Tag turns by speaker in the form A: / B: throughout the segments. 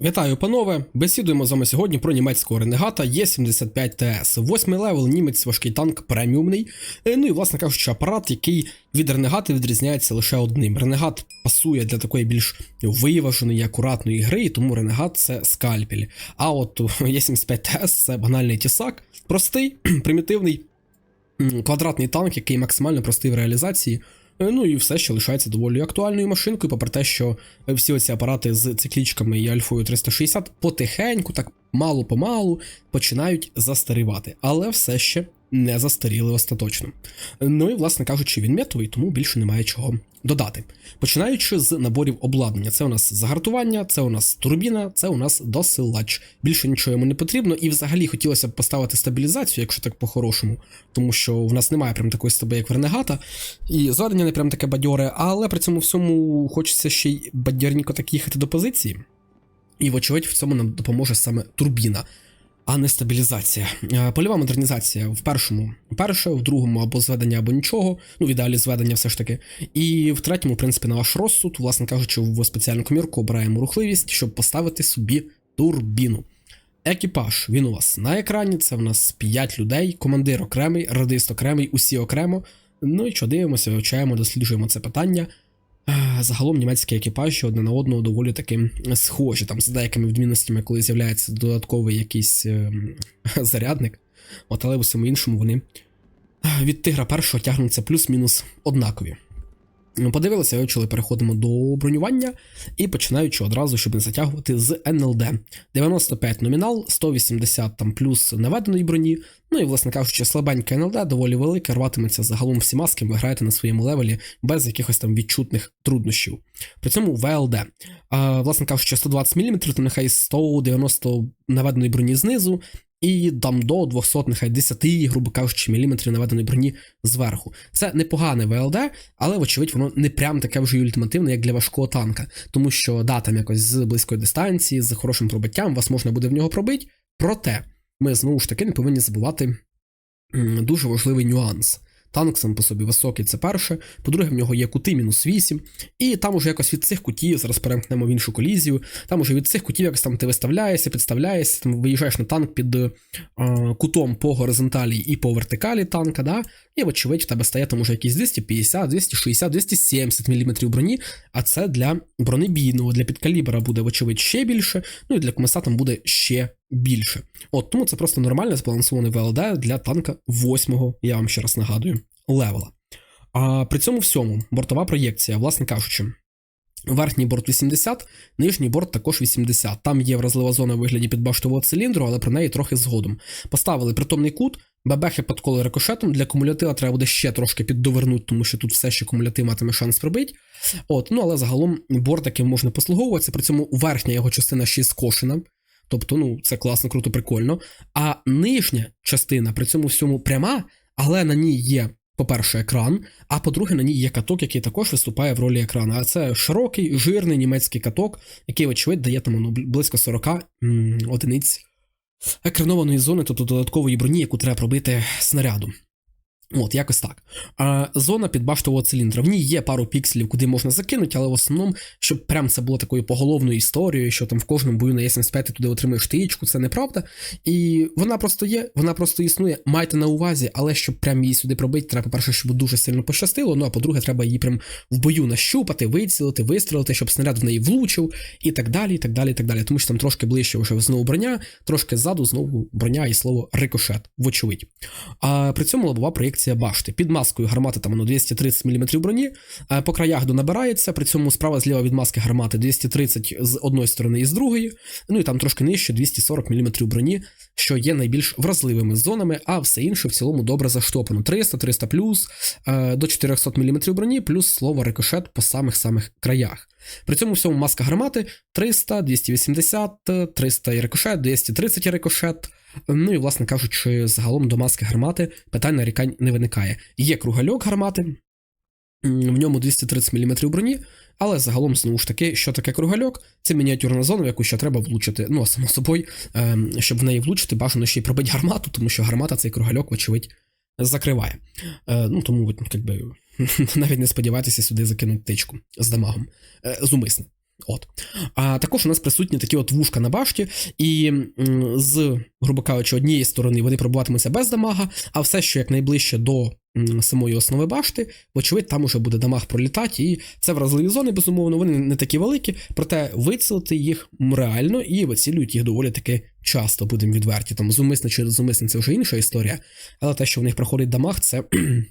A: Вітаю, панове! Бесідуємо з вами сьогодні про німецького ренегата Є75 ТС. Восьмий левел німець важкий танк преміумний. Е, Ну і, власне кажучи, апарат, який від ренегата відрізняється лише одним. Ренегат пасує для такої більш виваженої, акуратної гри, і тому ренегат це скальпель. А от Є75 ТС це банальний тісак, простий, примітивний квадратний танк, який максимально простий в реалізації. Е, Ну і все ще лишається доволі актуальною машинкою, попри те, що е, всі оці апарати з циклічками і альфою 360 потихеньку, так мало-помалу починають застарівати, але все ще не застаріли остаточно. Ну і, власне кажучи, він метовий, тому більше немає чого додати. Починаючи з наборів обладнання, це у нас загартування, це у нас турбіна, це у нас досилач. Більше нічого йому не потрібно, і взагалі хотілося б поставити стабілізацію, якщо так по-хорошому, тому що в нас немає прям такої стаби, як в Ренегата, і зведення не прям таке бадьоре, але при цьому всьому хочеться ще й бадьорніко так їхати до позиції. І, вочевидь, в цьому нам допоможе саме турбіна, а не стабілізація. Е, Польова модернізація в першому перше, в другому або зведення, або нічого. Ну, в ідеалі зведення все ж таки. І в третьому, в принципі, на ваш розсуд, власне кажучи, в спеціальну комірку обираємо рухливість, щоб поставити собі турбіну. Екіпаж, він у вас на екрані, це в нас 5 людей, командир окремий, радист окремий, усі окремо. Ну і що дивимося, вивчаємо, досліджуємо це питання. Е, Загалом німецький екіпажі одне на одного доволі таки схожі. Там з деякими відмінностями, коли з'являється додатковий якийсь е зарядник. От, але в усьому іншому вони е, від тигра першого тягнуться плюс-мінус однакові. Подивилися, вивчили, переходимо до бронювання і починаючи одразу, щоб не затягувати з НЛД. 95 номінал, 180 там плюс наведеної броні. Ну і, власне кажучи, слабеньке НЛД доволі велике, рватиметься загалом всіма, з ким ви граєте на своєму левелі без якихось там відчутних труднощів. При цьому ВЛД. А, власне кажучи, 120 мм, то нехай 190 наведеної броні знизу, і там до 200, нехай 10, грубо кажучи, міліметрів наведеної броні зверху. Це непогане ВЛД, але, вочевидь, воно не прям таке вже ультимативне, як для важкого танка. Тому що да, там якось з близької дистанції, з хорошим пробиттям, вас можна буде в нього пробити. Проте ми знову ж таки не повинні забувати дуже важливий нюанс. Танк сам по собі високий, це перше. По-друге, в нього є кути мінус 8, і там уже якось від цих кутів, зараз перемкнемо в іншу колізію. Там уже від цих кутів якось там ти виставляєшся, підставляєшся, там виїжджаєш на танк під е, кутом по горизонталі і по вертикалі танка, да? і, вочевидь, в тебе стає там уже якісь 250, 260, 270 мм броні, а це для бронебійного, для підкалібра буде, вочевидь, ще більше, ну і для комеса там буде ще більше. От тому це просто нормально збалансований ВЛД для танка 8-го, я вам ще раз нагадую, левела. А при цьому всьому бортова проєкція, власне кажучи. Верхній борт 80, нижній борт також 80. Там є вразлива зона у вигляді підбаштового циліндру, але про неї трохи згодом. Поставили притомний кут, бебехи подколи рикошетом. Для кумулятива треба буде ще трошки піддовернути, тому що тут все ще кумулятив матиме шанс пробити. От, ну але загалом борт таким можна послуговуватися. При цьому верхня його частина ще скошена. Тобто, ну, це класно, круто, прикольно. А нижня частина при цьому всьому пряма, але на ній є, по-перше, екран, а по-друге, на ній є каток, який також виступає в ролі екрана. А це широкий, жирний німецький каток, який, вочевидь, дає там ну, близько 40 м, одиниць екранованої зони, тобто додаткової броні, яку треба пробити снарядом. От, якось так. А, зона підбаштового циліндра. В ній є пару пікселів, куди можна закинути, але в основному, щоб прям це було такою поголовною історією, що там в кожному бою на Є75 ти туди отримуєш тиєчку, це неправда. І вона просто є, вона просто існує. Майте на увазі, але щоб прям її сюди пробити, треба, по-перше, щоб дуже сильно пощастило. Ну а по-друге, треба її прям в бою нащупати, вицілити, вистрілити, щоб снаряд в неї влучив, і так далі, і так далі, і так далі. Тому що там трошки ближче вже знову броня, трошки ззаду знову броня і слово рикошет, вочевидь. А при цьому лобова проєкція башти. Під маскою гармати там воно 230 мм броні, а по краях донабирається, при цьому справа зліва від маски гармати 230 з одної сторони і з другої, ну і там трошки нижче 240 мм броні, що є найбільш вразливими зонами, а все інше в цілому добре заштопано. 300, 300 плюс, е, до 400 мм броні, плюс слово рикошет по самих-самих краях. При цьому всьому маска гармати 300, 280, 300 і рикошет, 230 і рикошет. Ну і, власне кажучи, загалом до маски гармати питань нарікань не виникає. Є кругальок гармати, в ньому 230 мм броні, але загалом, знову ж таки, що таке кругальок? Це мініатюрна зона, в яку ще треба влучити. Ну, а само собою, ем, щоб в неї влучити, бажано ще й пробити гармату, тому що гармата цей кругальок, вочевидь, закриває. Е, ну, тому, якби, навіть не сподівайтеся сюди закинути тичку з дамагом. Е, зумисне. От. А також у нас присутні такі от вушка на башті, і з, грубо кажучи, однієї сторони вони пробуватимуться без дамага, а все, що якнайближче до самої основи башти, вочевидь, там уже буде дамаг пролітати, і це вразливі зони, безумовно, вони не такі великі, проте вицілити їх реально і вицілюють їх доволі таки часто, будемо відверті. Там зумисно чи зумисно це вже інша історія, але те, що в них проходить дамаг, це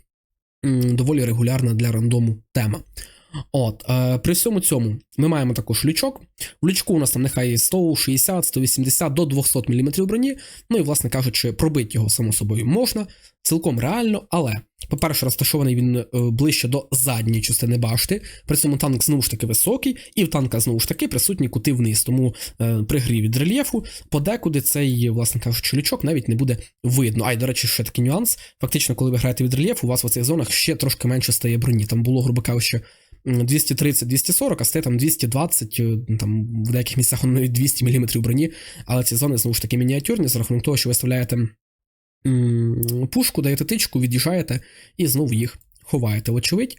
A: доволі регулярна для рандому тема. От, е, при всьому цьому ми маємо також лючок. В лючку у нас там нехай 160, 180 до 200 мм броні. Ну і, власне кажучи, пробити його само собою можна, цілком реально, але, по-перше, розташований він е, ближче до задньої частини башти. При цьому танк знову ж таки високий, і в танка знову ж таки присутні кути вниз. Тому е, при грі від рельєфу подекуди цей, власне кажучи, лючок навіть не буде видно. А й, до речі, ще такий нюанс. Фактично, коли ви граєте від рельєфу, у вас в цих зонах ще трошки менше стає броні. Там було, грубо кажучи, 230-240, а стає там 220, е, там в деяких місцях воно навіть 200 мм броні, але ці зони знову ж таки мініатюрні за рахунок того, що ви вставляєте м, пушку, даєте тичку, від'їжджаєте і знову їх ховаєте. Вочевидь,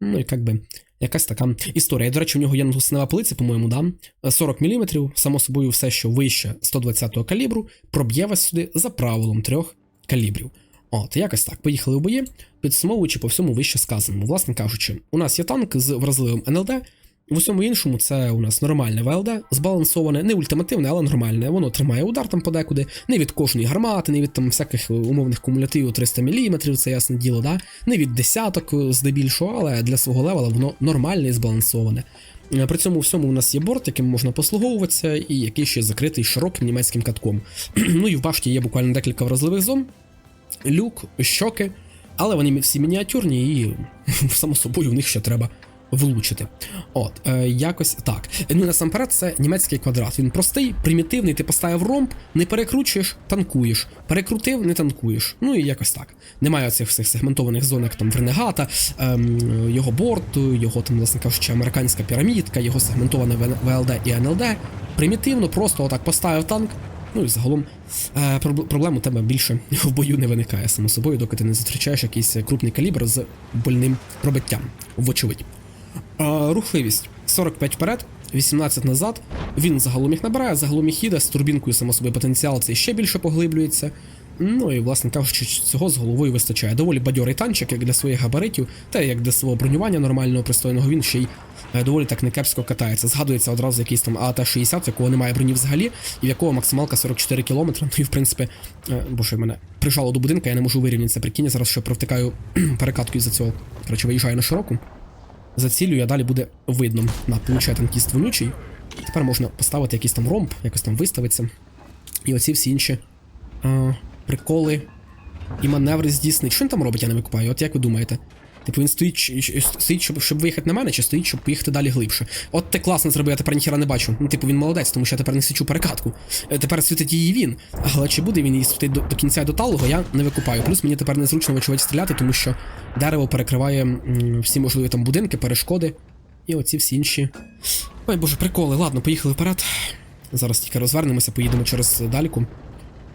A: ну і як би. Якась така історія. До речі, у нього є гуснева полиця, по-моєму, да? 40 мм, само собою, все, що вище 120-го калібру, проб'є вас сюди за правилом трьох калібрів. От, якось так. Поїхали в бої, підсумовуючи по всьому вище сказаному. Власне кажучи, у нас є танк з вразливим НЛД. В усьому іншому це у нас нормальне ВЛД, збалансоване, не ультимативне, але нормальне. Воно тримає удар там подекуди, не від кожної гармати, не від там всяких умовних кумулятивів 300 мм, це ясне діло, да? не від десяток здебільшого, але для свого левела воно нормальне і збалансоване. Е, При цьому всьому у нас є борт, яким можна послуговуватися, і який ще закритий широким німецьким катком. ну і в башті є буквально декілька вразливих зон, люк, щоки, але вони всі мініатюрні і само собою в них ще треба влучити. От, е, якось так. Ну насамперед, це німецький квадрат. Він простий, примітивний, ти поставив ромб, не перекручуєш, танкуєш. Перекрутив, не танкуєш. Ну і якось так. Немає цих всіх сегментованих зон, як там в Ренегата, ем, його борт, його там, власне кажучи, американська пірамідка, його сегментоване ВЛД і НЛД. Примітивно, просто отак поставив танк. Ну і загалом е, проблем у тебе більше в бою не виникає, само собою, доки ти не зустрічаєш якийсь крупний калібр з больним пробиттям, вочевидь. А, рухливість 45 вперед, 18 назад. Він загалом їх набирає, загалом їх їде, з турбінкою, само собі, потенціал цей ще більше поглиблюється. Ну і, власне кажучи, цього з головою вистачає. Доволі бадьорий танчик, як для своїх габаритів, та як для свого бронювання нормального, пристойного, він ще й е, доволі так некепсько катається. Згадується одразу якийсь там АТ-60, в якого немає броні взагалі, і в якого максималка 44 км. Ну і в принципі, е, бо що мене прижало до будинка, я не можу вирівнятися. Прикинь, я зараз ще провтикаю перекаткою за цього. Коротше, виїжджаю на широку зацілюю, а далі буде видно. На, получає танкіст вонючий. Тепер можна поставити якийсь там ромб, якось там виставиться. І оці всі інші а, приколи і маневри здійснить. Що він там робить, я не викупаю. От як ви думаєте? Типу він стоїть, стоїть щоб, щоб виїхати на мене, чи стоїть, щоб поїхати далі глибше. От ти класно зробив, я тепер ніхіра не бачу. Ну, типу, він молодець, тому що я тепер не січу перекатку. Е, Тепер світить її він. Але чи буде він її світити до, до кінця до талого, я не викупаю. Плюс мені тепер незручно вочевидь стріляти, тому що дерево перекриває м, всі можливі там будинки, перешкоди. І оці всі інші. Ой, боже, приколи. Ладно, поїхали вперед. Зараз тільки розвернемося, поїдемо через дальку,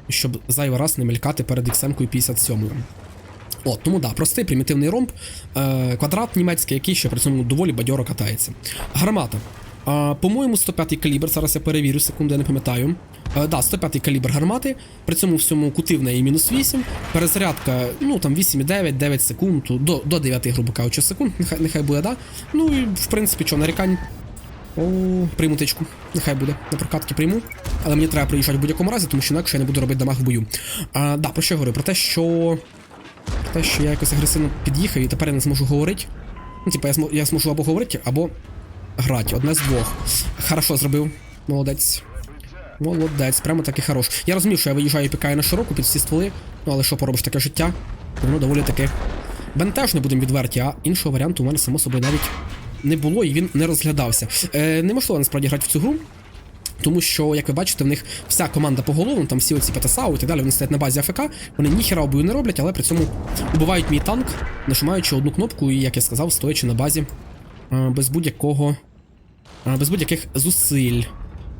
A: щоб зайвий раз не мелькати перед XM-кою 57. От, тому да, простий примітивний ромб, е, квадрат німецький, який ще при цьому доволі бадьоро катається. Гармата. Е, по-моєму, 105-й калібр, зараз я перевірю, секунду, я не пам'ятаю. Е, да, 105-й калібр гармати, при цьому всьому кути в неї мінус 8, перезарядка, ну там 8,9, 9 секунд, до, до 9, грубо кажучи, секунд, нехай, нехай буде, да. Ну і в принципі, що, нарікань. О, прийму тичку. Нехай буде. На прокатки прийму. Але мені треба приїжджати в будь-якому разі, тому що інакше я не буду робити дамаг в бою. А, да, про що я говорю? Про те, що. Те, що я якось агресивно під'їхав і тепер я не зможу говорити. Ну, типа, я, змо... я зможу або говорити, або грати. Одне з двох. Хорошо зробив. Молодець. Молодець, прямо таки хорош. Я розумів, що я виїжджаю і пікаю на широку під всі стволи, ну але що поробиш таке життя? Воно доволі таки бентежне, будемо відверті, а іншого варіанту у мене само собою навіть не було і він не розглядався. Е, неможливо насправді грати в цю гру. Тому що, як ви бачите, в них вся команда по головам, там всі оці ПТСАУ і так далі, вони стоять на базі АФК, вони ніхера обою не роблять, але при цьому убивають мій танк, нажимаючи одну кнопку, і, як я сказав, стоячи на базі е, без будь-якого. е, без будь-яких зусиль.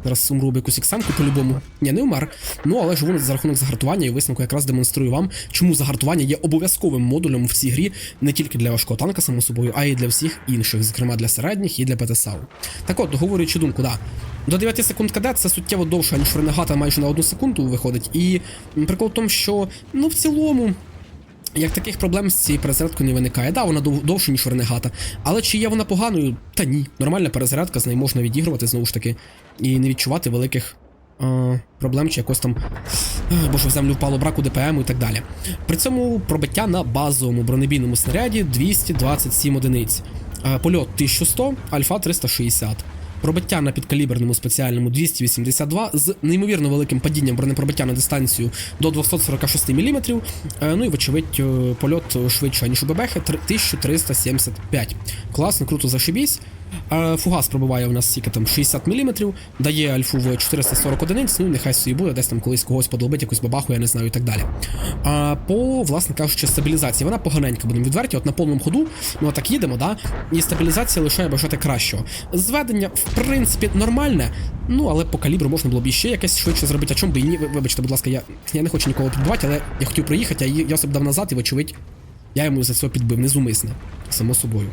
A: Зараз умру об якусь іксамку по-любому. Ні, не умер. Ну, але живу за рахунок загартування і висновку якраз демонструю вам, чому загартування є обов'язковим модулем в цій грі не тільки для важкого танка, само собою, а й для всіх інших, зокрема для середніх і для ПТСАУ. Так от, договорюючи думку, да. До 9 секунд кадет це суттєво довше, ніж ренегата майже на одну секунду виходить. І прикол в тому, що ну в цілому. Як таких проблем з цією перезарядкою не виникає. Да, вона дов- довше, ніж ренегата. Але чи є вона поганою? Та ні. Нормальна перезарядка, з нею можна відігрувати знову ж таки, і не відчувати великих е, проблем чи якось там. е, Бо в землю впало браку ДПМ і так далі. При цьому пробиття на базовому бронебійному снаряді 227 одиниць. Е, Польот 1100, альфа 360. Пробиття на підкаліберному спеціальному 282 з неймовірно великим падінням бронепробиття на дистанцію до 246 мм. Ну і вочевидь е, польот швидше, ніж у ББХ 1375. Класно, круто зашибісь. Е, Фугас пробиває у нас стільки там 60 мм, дає альфу в 440 одиниць, ну нехай собі буде, десь там колись когось подолбить, якусь бабаху, я не знаю і так далі. А по, власне кажучи, стабілізації, вона поганенька, будемо відверті, от на повному ходу, ну так їдемо, да, і стабілізація лишає бажати кращого. Зведення, в принципі, нормальне, ну але по калібру можна було б іще якесь швидше зробити, а чому би і ні. Вибачте, будь ласка, я, я не хочу нікого підбивати, але я хотів проїхати, а я себе дав назад, і вочевидь, я йому за це підбив, незумисне, само собою.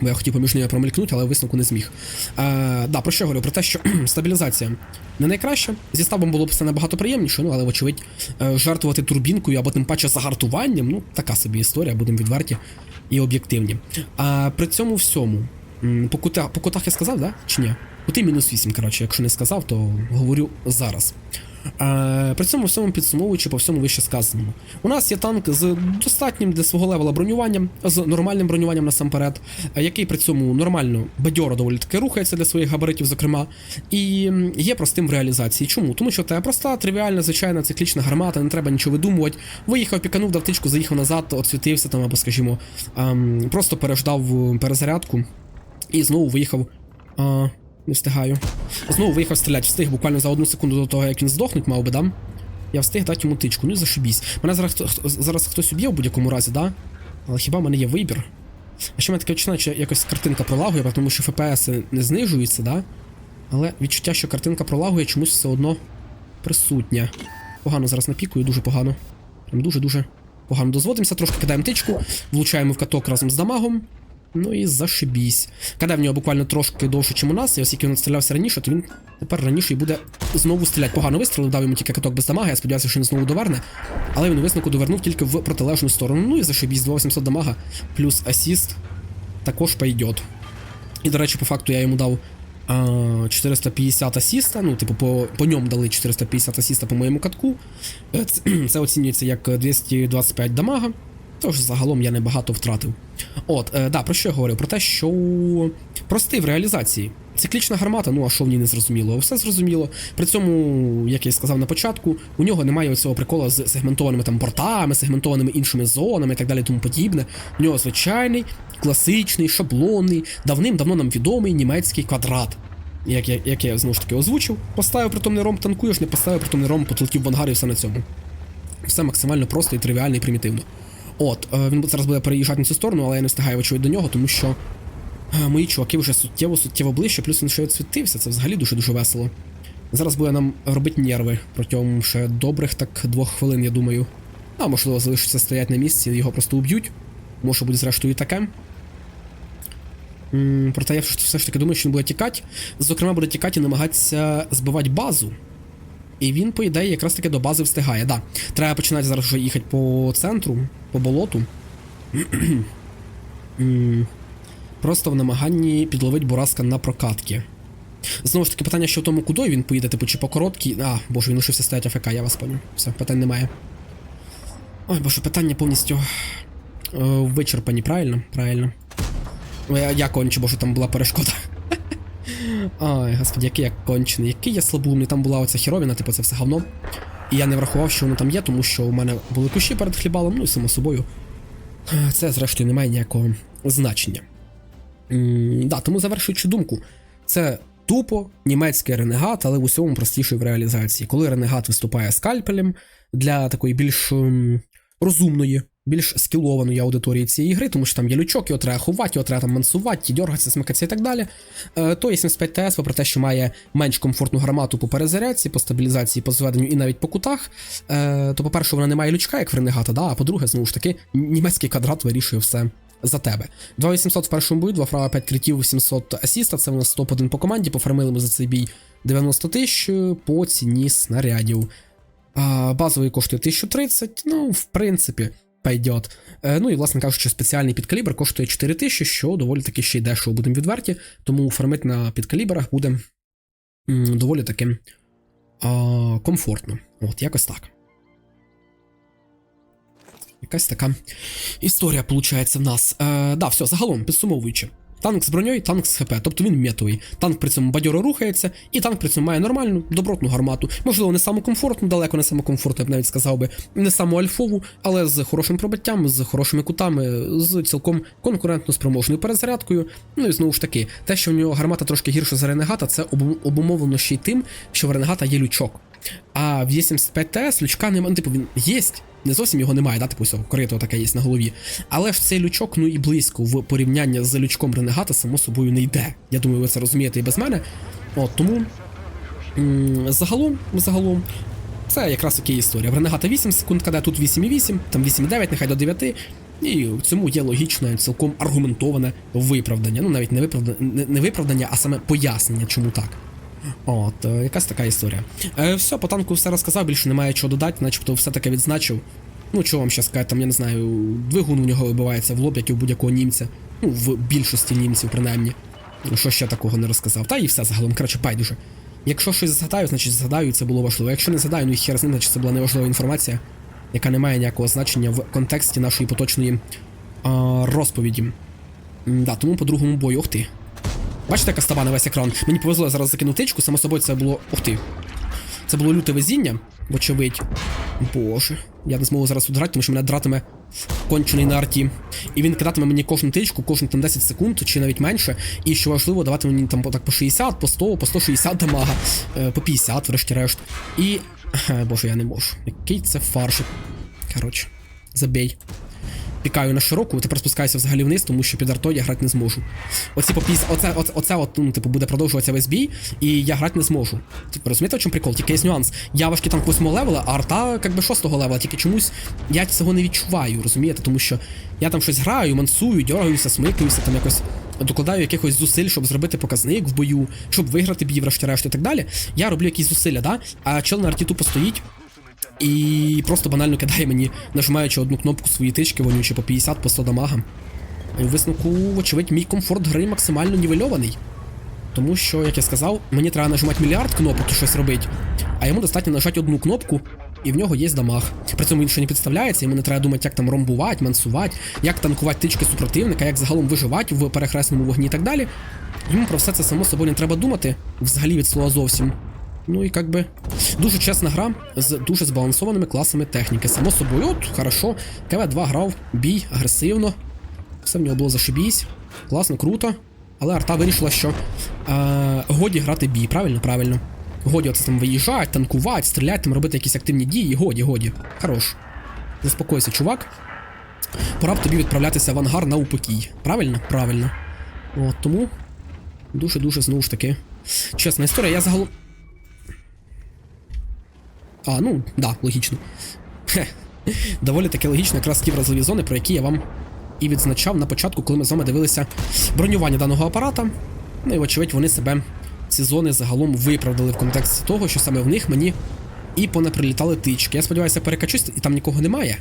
A: Бо я хотів поміж ними промелькнути, але висновку не зміг. Е, да, про що я говорю? Про те, що стабілізація не найкраща. Зі ставом було б все набагато приємніше, ну але, вочевидь, е, жартувати турбінкою або тим паче загартуванням, ну, така собі історія, будемо відверті і об'єктивні. А при цьому всьому, по, кута, по кутах я сказав, да? Чи ні? Кути мінус 8, коротше, якщо не сказав, то говорю зараз. Е, при цьому всьому підсумовуючи по всьому вище сказаному. У нас є танк з достатнім для свого левела бронюванням, з нормальним бронюванням насамперед, е, який при цьому нормально бадьоро доволі таки рухається для своїх габаритів, зокрема, і є простим в реалізації. Чому? Тому що це проста, тривіальна, звичайна циклічна гармата, не треба нічого видумувати. Виїхав, піканув давтичку, заїхав назад, отсвітився там, або, скажімо, просто переждав перезарядку і знову виїхав. Не встигаю. Знову виїхав стріляти, встиг буквально за одну секунду до того, як він здохнуть, мав би, да? Я встиг дати йому тичку, ну і зашибісь. Мене зараз, хто- зараз хтось уб'є в будь-якому разі, да? Але хіба в мене є вибір? А ще в мене таке відчуття, що якось картинка пролагує, тому що FPS не знижуються, да? Але відчуття, що картинка пролагує, чомусь все одно присутня. Погано зараз напікую, дуже погано. Прям дуже-дуже погано. Дозводимося, трошки кидаємо тичку, влучаємо в каток разом з дамагом. Ну і зашибісь. Каде в нього буквально трошки довше, ніж у нас, і оскільки він стрілявся раніше, то він тепер раніше і буде знову стріляти. Погано вистрілив, дав йому тільки каток без дамага, я сподіваюся, що він знову доверне. Але він у висновку довернув тільки в протилежну сторону. Ну і зашибісь, 2800 дамага, плюс асіст також пойдет. І, до речі, по факту я йому дав а, 450 асіста, ну, типу, по, по ньому дали 450 асіста по моєму катку. Е, Це, це оцінюється як 225 дамага. Тож загалом я небагато втратив. От, е, да, про що я говорив? Про те, що простий в реалізації. Циклічна гармата, ну а що в ній не зрозуміло? Все зрозуміло. При цьому, як я сказав на початку, у нього немає цього прикола з сегментованими там портами, сегментованими іншими зонами і так далі, тому подібне. У нього звичайний, класичний, шаблонний, давним-давно нам відомий німецький квадрат. Як я, як я знову ж таки озвучив, поставив притомний ром, танкуєш, не поставив притомний ром, потлетів в ангар все на цьому. Все максимально просто і тривіально і примітивно. От, е, він зараз буде переїжджати на цю сторону, але я не встигаю очевидь до нього, тому що е, мої чуваки вже суттєво, суттєво ближче, плюс він ще відсвітився, це взагалі дуже-дуже весело. Зараз буде нам робити нерви протягом ще добрих так двох хвилин, я думаю. А можливо, залишиться стоять на місці, його просто уб'ють. Може буде зрештою і таке. Проте я все ж таки думаю, що він буде тікати. Зокрема, буде тікати і намагатися збивати базу. І він, по ідеї, якраз таки до бази встигає. Да. Треба починати зараз вже їхати по центру, по болоту. Просто в намаганні підловити Бураска на прокатки. Знову ж таки, питання, що в тому, куди він поїде, типу, чи по короткій. А, боже, він лишився стоять АФК, я вас поняв. Все, питань немає. Ой, боже, питання повністю е, вичерпані, правильно? Правильно. Ой, а я кончу, бо що там була перешкода. Ай, господи, який я кончений, який я слабоумний. Там була оця херовіна, типу, це все говно. І я не врахував, що воно там є, тому що у мене були кущі перед хлібалом, ну і само собою. Це, зрештою, не має ніякого значення. М, да, тому завершуючи думку, це тупо німецький ренегат, але в усьому простіший в реалізації. Коли ренегат виступає скальпелем для такої більш ем, розумної більш скілованої аудиторії цієї гри, тому що там є лючок, його треба ховати, його треба там мансувати, дергатися, смикатися і так далі. Е, то є 75 ТС, попри те, що має менш комфортну гармату по перезарядці, по стабілізації, по зведенню і навіть по кутах. Е, то, по-перше, вона не має лючка, як в Ренегата, да? а по-друге, знову ж таки, німецький квадрат вирішує все. За тебе. 2800 в першому бою, 2 фрага 5 критів, 700 асіста. Це у нас топ-1 по команді. Пофармили ми за цей бій 90 тисяч по ціні снарядів. А, базовий коштує 1030, ну, в принципі, пойдет. Е, ну і, власне кажучи, спеціальний підкалібр коштує 4000, що доволі таки ще й дешево, будемо відверті. Тому фармити на підкалібрах буде доволі таки а, комфортно. От, якось так. Якась така історія, виходить, в нас. Е, да, все, загалом, підсумовуючи. Танк з броньою, танк з ХП, тобто він метовий. Танк при цьому бадьоро рухається, і танк при цьому має нормальну, добротну гармату. Можливо, не саму комфортну, далеко не саму комфортну, я б навіть сказав би, не саму альфову, але з хорошим пробиттям, з хорошими кутами, з цілком конкурентно спроможною перезарядкою. Ну і знову ж таки, те, що в нього гармата трошки гірша за Ренегата, це обумовлено ще й тим, що в Ренегата є лючок. А в Є75 ТС лючка немає, ну, типу, він єсть. Не зовсім його немає, да, типу, всього, корито таке є на голові. Але ж цей лючок, ну і близько в порівнянні з лючком Ренегата, само собою не йде. Я думаю, ви це розумієте і без мене. От тому загалом, загалом, це якраз окей історія. В Ренегата 8 секунд, КД тут 8,8, там 8,9, нехай до 9. І в цьому є логічне, цілком аргументоване виправдання. Ну, навіть не виправдання, не виправдання, а саме пояснення, чому так. От, е, якась така історія. Е, все, по танку все розказав, більше немає чого додати, начебто все таки відзначив. Ну, що вам ще сказати, там, я не знаю, двигун у нього вибивається в лоб, як і у будь-якого німця. Ну, в більшості німців, принаймні. Ну, Що ще такого не розказав. Та і все загалом, коротше, байдуже. Якщо щось згадаю, значить згадаю, і це було важливо. Якщо не згадаю, ну і хер з ним, значить це була неважлива інформація, яка не має ніякого значення в контексті нашої поточної а, розповіді. Да, тому по другому бою, ух ти. Бачите, яка стаба на весь екран? Мені повезло зараз закинув тичку, само собою це було. Ух ти. Це було люте везіння, вочевидь. Боже, я не зможу зараз удрати, тому що мене дратиме кончений на арті. І він кидатиме мені кожну тичку, кожні там 10 секунд, чи навіть менше. І що важливо, давати мені там так по 60, по 100, по 160 дамага, е, по 50, врешті-решт. І. Боже, я не можу. Який це фаршик. Коротше, забей. Пікаю на широку, тепер спускаюся взагалі вниз, тому що під артою я грати не зможу. Оці по 50, оце, оце, оце от, ну, типу, буде продовжуватися весь бій, і я грати не зможу. Типу, розумієте, в чому прикол? Тільки є нюанс. Я важкий танк 8 левела, а арта як би 6 левела, тільки чомусь я цього не відчуваю, розумієте? Тому що я там щось граю, мансую, дергаюся, смикаюся, там якось докладаю якихось зусиль, щоб зробити показник в бою, щоб виграти бій, врешті-решт і так далі. Я роблю якісь зусилля, да? А чел на арті тупо стоїть. І просто банально кидає мені, нажимаючи одну кнопку свої тички, вонючі по 50 по 100 дамага. І в висновку, вочевидь, мій комфорт гри максимально нівельований. Тому що, як я сказав, мені треба нажимати мільярд кнопок і щось робити, а йому достатньо нажати одну кнопку, і в нього є дамаг. При цьому він ще не підставляється, йому не треба думати, як там ромбувати, мансувати, як танкувати тички супротивника, як загалом виживати в перехресному вогні і так далі. Йому про все це само собою не треба думати, взагалі від слова зовсім. Ну і як би дуже чесна гра з дуже збалансованими класами техніки. Само собою, от, хорошо. КВ-2 грав, бій, агресивно. Все в нього було зашибісь. Класно, круто. Але арта вирішила, що е, годі грати бій, правильно? Правильно. Годі оце там виїжджати, танкувати, стріляти, там робити якісь активні дії. Годі, годі. Хорош. Заспокойся, чувак. Пора б тобі відправлятися в ангар на упокій. Правильно? Правильно. От тому. Дуже-дуже знову ж таки. Чесна історія, я загалом. А, ну, да, логічно. Хе. Доволі таки логічно, якраз ті вразливі зони, про які я вам і відзначав на початку, коли ми з вами дивилися бронювання даного апарата. Ну і, вочевидь, вони себе ці зони загалом виправдали в контексті того, що саме в них мені і понаприлітали тички. Я сподіваюся, перекачусь, і там нікого немає.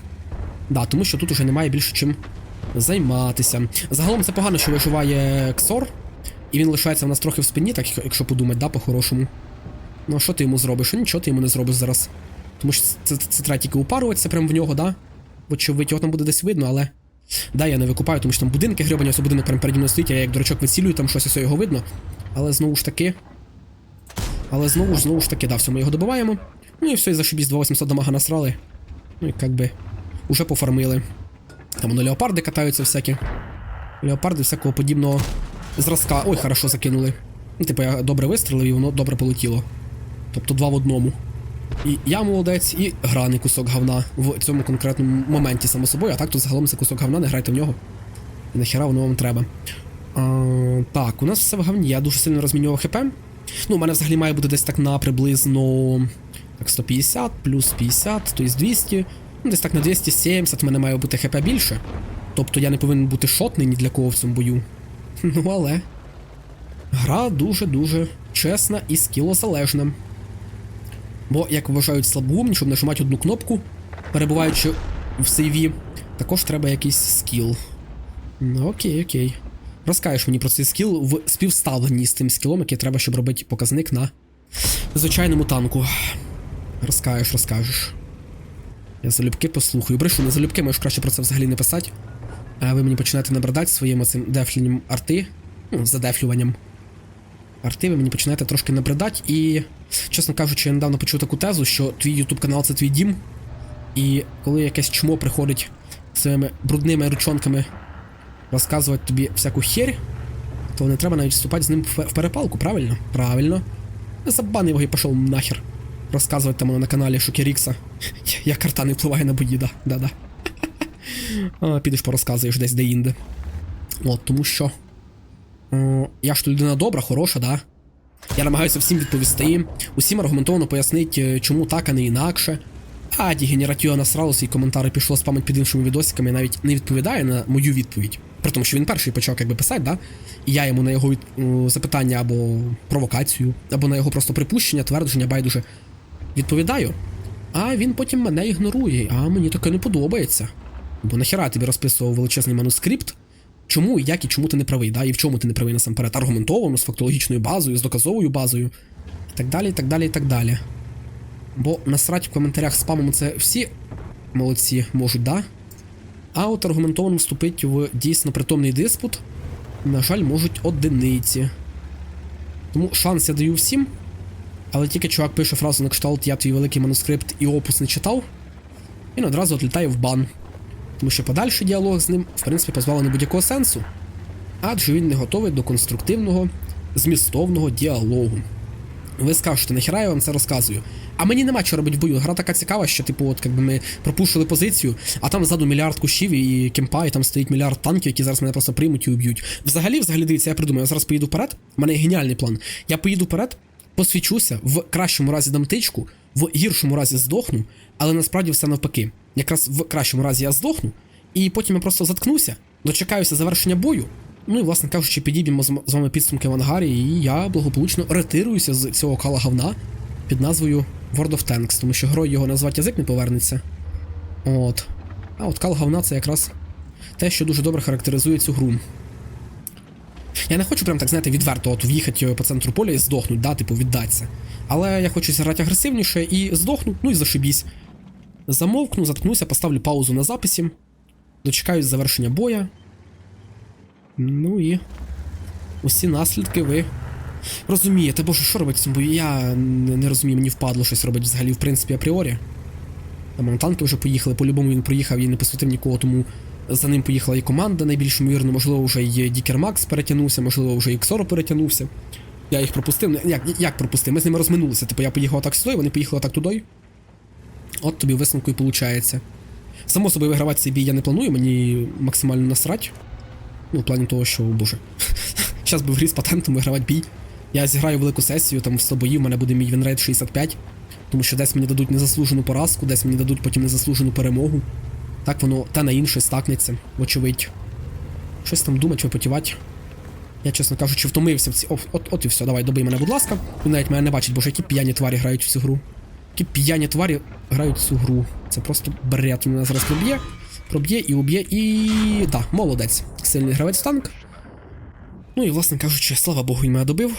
A: Да, тому що тут уже немає більше чим займатися. Загалом це погано, що виживає Ксор, і він лишається в нас трохи в спині, так якщо подумати, да, по-хорошому. Ну, що ти йому зробиш? Нічого ти йому не зробиш зараз. Тому що це, це, це треба тільки упаруватися прямо в нього, да? Вочевидь, його там буде десь видно, але. Да, я не викупаю, тому що там будинки гребані, ось будинок прямо переді мною стоїть, а я як дурачок вицілюю, там щось його видно. Але знову ж таки. Але знову ж, знову ж таки, да, все, ми його добиваємо. Ну і все, і зашибісь 2800 дамага насрали. Ну і як би. Уже пофармили. Там воно леопарди катаються всякі. Леопарди всякого подібного зразка. Ой, хорошо закинули. Ну, типу, я добре вистрілив і воно добре полетіло. Тобто два в одному. І я молодець, і граний кусок говна в цьому конкретному моменті, само собою, а так то загалом це кусок говна, не грайте в нього. І нахіра воно вам треба. А, так, у нас все в говні. Я дуже сильно розмінював хп. Ну, у мене взагалі має бути десь так на приблизно так, 150 плюс 50, тобто 200. Ну, десь так на 270 в мене має бути хп більше. Тобто я не повинен бути шотний ні для кого в цьому бою. Ну, але. Гра дуже-дуже чесна і скілозалежна. Бо, як вважають слабоумні, щоб нажимати одну кнопку, перебуваючи в сейві, також треба якийсь скіл. Ну, окей, окей. Розкажеш мені про цей скіл в співставленні з тим скілом, який треба, щоб робити показник на звичайному танку. Розкажеш, розкажеш. Я залюбки послухаю. Брешу, не залюбки, можеш краще про це взагалі не писати. А ви мені починаєте набридати своїм цим дефлінням арти. Ну, задефлюванням. Арти ви мені починаєте трошки набридати і, чесно кажучи, я недавно почув таку тезу, що твій YouTube канал це твій дім. І коли якесь чмо приходить своїми брудними ручонками розказувати тобі всяку херь, то не треба навіть вступати з ним в перепалку, правильно? Правильно. Забан його і пішов нахер. Розказувати там на каналі Шокерікса. Як карта не впливає на бої, да. Да-да. Підеш порозказуєш десь де-інде. От, тому що. Я ж то людина добра, хороша, да. Я намагаюся всім відповісти, усім аргументовано пояснити, чому так, а не інакше. А дегенератіо насралося і коментари пішло спамить під іншими відосиками і навіть не відповідає на мою відповідь. При тому, що він перший почав якби писати, да? І я йому на його від... запитання або провокацію, або на його просто припущення, твердження, байдуже відповідаю. А він потім мене ігнорує, а мені таке не подобається. Бо нахіра тобі розписував величезний манускрипт, чому, і як і чому ти не правий, да? і в чому ти не правий насамперед, аргументовано, з фактологічною базою, з доказовою базою, і так далі, і так далі, і так далі. Бо насрать в коментарях спамом це всі молодці можуть, да? А от аргументовано вступити в дійсно притомний диспут, на жаль, можуть одиниці. Тому шанс я даю всім. Але тільки чувак пише фразу на кшталт Я твій великий манускрипт і опус не читав, він одразу відлітає в бан. Тому що подальший діалог з ним, в принципі, позбавлений будь-якого сенсу. Адже він не готовий до конструктивного, змістовного діалогу. Ви скажете, нахіра я вам це розказую. А мені нема чого робити в бою. Гра така цікава, що, типу, от якби ми пропушили позицію, а там ззаду мільярд кущів і кемпа, і там стоїть мільярд танків, які зараз мене просто приймуть і уб'ють. Взагалі, взагалі, дивіться, я придумаю, я зараз поїду вперед. У мене є геніальний план. Я поїду вперед, посвічуся, в кращому разі дам тичку, в гіршому разі здохну, але насправді все навпаки. Якраз в кращому разі я здохну, і потім я просто заткнуся, дочекаюся завершення бою. Ну і, власне кажучи, підіб'ємо з вами підсумки в ангарі, і я благополучно ретируюся з цього кала говна під назвою World of Tanks, тому що герой його назвати язик не повернеться. От. А от кал говна це якраз те, що дуже добре характеризує цю гру. Я не хочу прям так, знаєте, відверто от в'їхати по центру поля і здохнуть, да, типу, віддатися. Але я хочу зіграти агресивніше і здохну, ну і зашибісь. Замовкну, заткнуся, поставлю паузу на записі. Дочекаюсь завершення боя. Ну і. Усі наслідки ви розумієте, боже, що робити в цьому бою? Я не, не розумію, мені впадло щось робити взагалі, в принципі, апріорі. Там танки вже поїхали, по-любому він проїхав і не посвятив нікого, тому за ним поїхала і команда найбільш ймовірно, можливо, вже і Дікер Макс перетягнувся, можливо, вже і Ксоро перетягнувся. Я їх пропустив. Ну, Як, як пропустив? Ми з ними розминулися. Типу я поїхав так сюди, вони поїхали так туди. От тобі висновку і виходить. Само собою вигравати цей бій я не планую, мені максимально насрать. Ну, в плані того, що, боже. Зараз би в грі з патентом вигравати бій. Я зіграю велику сесію, там в 100 боїв, в мене буде мій вінрейт 65. Тому що десь мені дадуть незаслужену поразку, десь мені дадуть потім незаслужену перемогу. Так воно те на інше стакнеться, вочевидь. Щось там думать, випотівати. Я, чесно кажучи, втомився в ці. О, от, от і все, давай, добий мене, будь ласка. Він навіть мене не бачить, боже, які п'яні тварі грають в цю гру. Які п'яні тварі грають цю гру. Це просто бред. Він мене зараз проб'є, проб'є і уб'є, і. Да, молодець. Сильний гравець танк. Ну і, власне кажучи, слава Богу, він мене добив.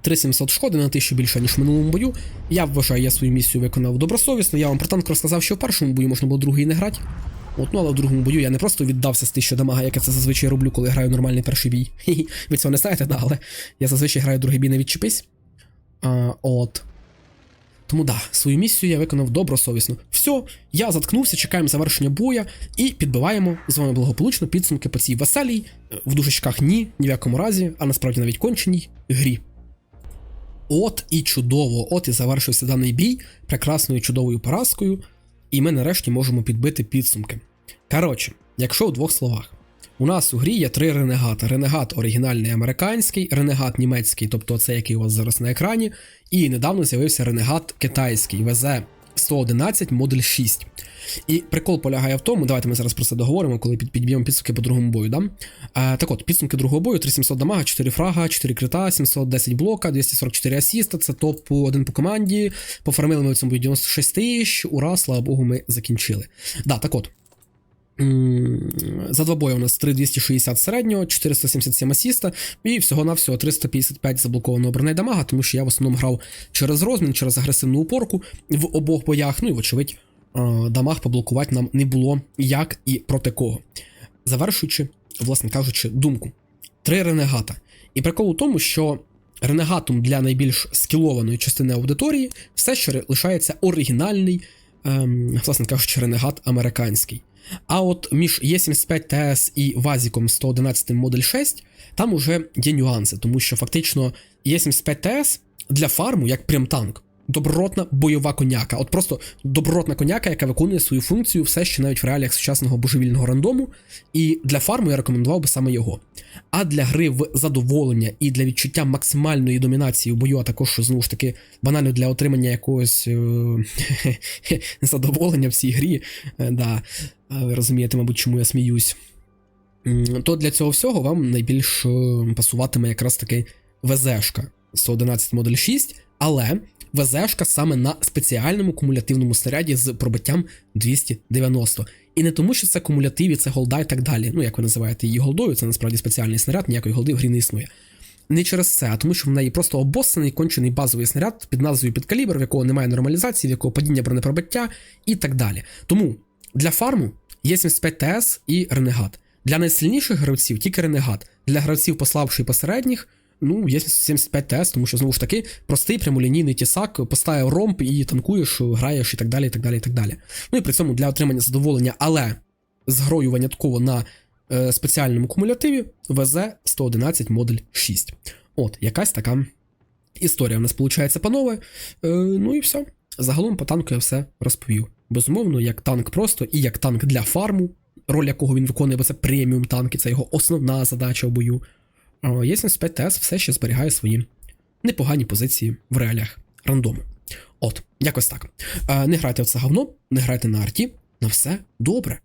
A: 3700 шкоди на 1000 більше, ніж в минулому бою. Я вважаю, я свою місію виконав добросовісно. Я вам про танк розказав, що в першому бою можна було другий не грати. От, ну але в другому бою я не просто віддався з 1000 дамага, як я це зазвичай роблю, коли граю нормальний перший бій. Ви цього не знаєте, да, але я зазвичай граю другий бій не відчепись. А, от. Тому да, свою місію я виконав добросовісно. Все, я заткнувся, чекаємо завершення боя і підбиваємо з вами благополучно підсумки по цій веселій, е, в дужечках ні, ні в якому разі, а насправді навіть конченій грі. От і чудово, от і завершився даний бій прекрасною чудовою поразкою, і ми нарешті можемо підбити підсумки. Коротше, якщо у двох словах, у нас у грі є три ренегата: ренегат оригінальний американський, ренегат німецький, тобто цей, який у вас зараз на екрані, і недавно з'явився ренегат китайський ВЗ 111 модуль 6. І прикол полягає в тому, давайте ми зараз про це договоримо, коли під, підб'ємо підсумки по другому бою. Да? А, так от, підсумки другого бою: 3700 дамага, 4 фрага, 4 крита, 710 блока, 244 асіста. Це топ 1 по команді. Пофармили ми в цьому бою 96 тисяч. Ура, слава Богу, ми закінчили. Да, так от. За два бої у нас 3260 середнього, 477 асіста і всього-навсього 355 заблокованого бронейдамага, тому що я в основному грав через розмін, через агресивну упорку в обох боях. Ну і, вочевидь, дамаг поблокувати нам не було як і проти кого. Завершуючи, власне кажучи, думку. Три ренегата. І прикол у тому, що ренегатом для найбільш скілованої частини аудиторії все ще лишається оригінальний, ем, власне кажучи, ренегат американський. А от між Е75 ТС і Вазіком 111 модуль 6 там уже є нюанси, тому що фактично Е75 ТС для фарму як прям танк. Добротна бойова коняка. От просто добротна коняка, яка виконує свою функцію все ще навіть в реаліях сучасного божевільного рандому. І для фарму я рекомендував би саме його. А для гри в задоволення і для відчуття максимальної домінації у бою, а також знову ж таки банально для отримання якогось е- задоволення в цій грі. е, да. Ви розумієте, мабуть, чому я сміюсь. То для цього всього вам найбільш е, пасуватиме якраз таки ВЗшка 111 модуль 6, але ВЗшка саме на спеціальному кумулятивному снаряді з пробиттям 290. І не тому, що це кумулятив, і це голда і так далі. Ну, як ви називаєте її голдою, це насправді спеціальний снаряд, ніякої голди в грі не існує. Не через це, а тому, що в неї просто обоссаний кончений базовий снаряд під назвою підкалібр, в якого немає нормалізації, в якого падіння бронепробиття і так далі. Тому для фарму є 75 ТС і Ренегат. Для найсильніших гравців тільки Ренегат. Для гравців послабших і посередніх, ну, є 75 ТС, тому що знову ж таки простий прямолінійний тісак, поставив ромб і танкуєш, граєш і так далі. і так далі, і так далі. Ну і при цьому для отримання задоволення, але з грою винятково на е, спеціальному кумулятиві ВЗ 111 модуль 6. От, якась така історія в нас виходить, панове. Е, ну і все. Загалом по танку я все розповів. Безумовно, як танк просто і як танк для фарму, роль якого він виконує, бо це преміум танки, це його основна задача в бою. Є 75 ТС все ще зберігає свої непогані позиції в реаліях рандому. От, якось так. Е, Не грайте в це говно, не грайте на арті, на все добре.